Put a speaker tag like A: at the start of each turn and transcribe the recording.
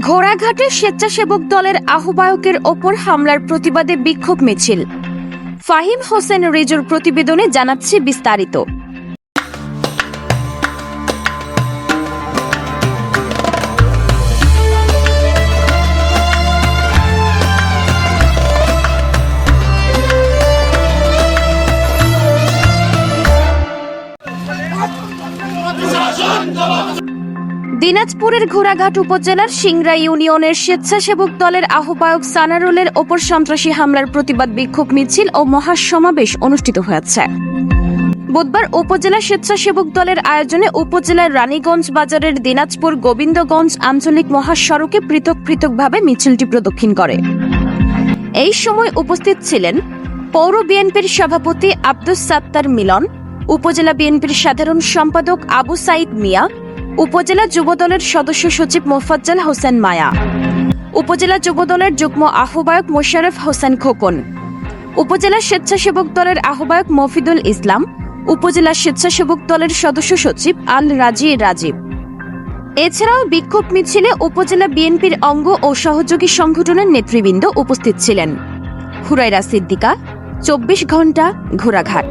A: ঘোড়াঘাটে স্বেচ্ছাসেবক দলের আহ্বায়কের ওপর হামলার প্রতিবাদে বিক্ষোভ মিছিল। ফাহিম হোসেন রিজুর প্রতিবেদনে জানাচ্ছে বিস্তারিত। দিনাজপুরের ঘোড়াঘাট উপজেলার সিংরা ইউনিয়নের স্বেচ্ছাসেবক দলের আহ্বায়ক সানারুলের ওপর সন্ত্রাসী হামলার প্রতিবাদ বিক্ষোভ মিছিল ও মহাসমাবেশ অনুষ্ঠিত হয়েছে। বুধবার উপজেলা স্বেচ্ছাসেবক দলের আয়োজনে উপজেলার রানীগঞ্জ বাজারের দিনাজপুর গোবিন্দগঞ্জ আঞ্চলিক মহাসড়কে পৃথক পৃথকভাবে মিছিলটি প্রদক্ষিণ করে। এই সময় উপস্থিত ছিলেন পৌর বিএনপির সভাপতি আব্দুস সাত্তার মিলন, উপজেলা বিএনপির সাধারণ সম্পাদক আবু সাইদ মিয়া উপজেলা যুবদলের সদস্য সচিব মোফাজ্জল হোসেন মায়া। উপজেলা যুবদলের যুগ্ম আহ্বায়ক মোশারফ হোসেন খোকন। উপজেলা স্বেচ্ছাসেবক দলের আহ্বায়ক মফিদুল ইসলাম। উপজেলা স্বেচ্ছাসেবক দলের সদস্য সচিব আল রাজি রাজীব। এছাড়াও বিক্ষোভ মিছিলে উপজেলা বিএনপির অঙ্গ ও সহযোগী সংগঠনের নেতৃবৃন্দ উপস্থিত ছিলেন। হুরাইরা সিদ্দিকা, চব্বিশ ঘণ্টা ঘোড়াঘাট।